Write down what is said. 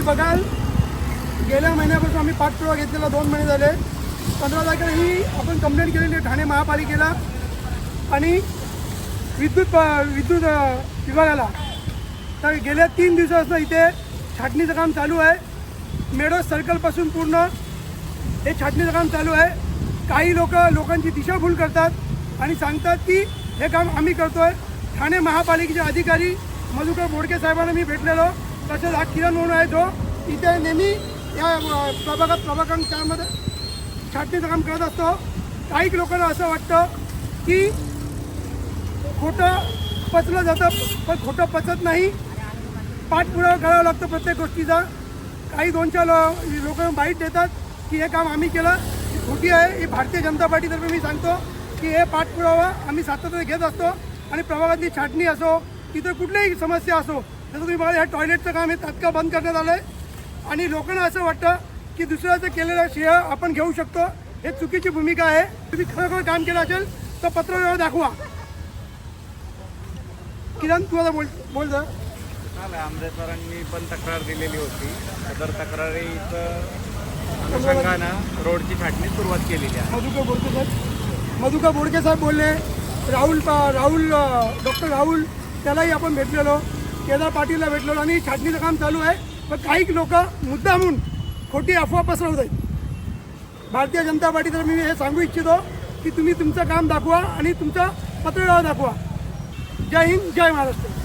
तुम्ही बघाल गेल्या महिन्यापासून आम्ही पाठपुरावा घेतलेला दोन महिने झाले. पंधरा तारखेला ही आपण कंप्लेंट केलेली आहे ठाणे महापालिकेला आणि विद्युत प- विद्युत विभागाला. तर गेल्या तीन दिवसापासून इथे छाटणीचं काम चालू आहे. मेडो सर्कलपासून पूर्ण हे छाटणीचं काम चालू आहे. काही लोक लोकांची दिशाभूल करतात आणि सांगतात की हे काम आम्ही करतो आहे ठाणे महापालिकेचे अधिकारी मधुकर बोडके साहेबांना मी भेटलेलो. तसेच हा किरण म्हणून आहे जो इथे नेहमी या प्रभागात प्रभाग चारमध्ये छाटणीचं काम करत असतो. काही लोकांना असं वाटतं की खोटं पचलं जातं पण खोटं पचत नाही. पाठपुरावा करावा लागतो प्रत्येक गोष्टीचा. काही दोन चार लोक बाईट देतात की हे काम आम्ही केलं. ही खोटी आहे. ही भारतीय जनता पार्टीतर्फे मी सांगतो की हे पाठपुरावा आम्ही सातत्याने घेत असतो. आणि प्रभागातली छाटणी असो तिथं कुठलीही समस्या असो जसं तुम्ही बघा ह्या टॉयलेटचं काम हे तात्काळ बंद करण्यात आलं आहे आणि लोकांना असं वाटतं की दुसऱ्याचं केलेलं श्रेय आपण घेऊ शकतो. हे चुकीची भूमिका आहे. तुम्ही खरोखर काम केलं असेल तर पत्रव्यवहार दाखवा. किरण तू आता बोल बोल. काल आंबेडकरांनी पण तक्रार दिलेली होती. सदर तक्रारीचं अनुषंगानं रोडची छाटणी सुरुवात केलेली आहे. मधुकर बोडके साहेब. मधुकर बोडके साहेब बोलले राहुल राहुल डॉक्टर राहुल त्यालाही आपण भेटलेलो. केदार पाटीलला भेटलो आणि छाटणीचं काम चालू आहे. पण काही लोक मुद्दामून खोटी अफवा पसरवत आहेत. भारतीय जनता पार्टीतर्फे मी हे सांगू इच्छितो की तुम्ही तुमचं काम दाखवा आणि तुमचा पत्रव्यवहार दाखवा. जय हिंद जय महाराष्ट्र.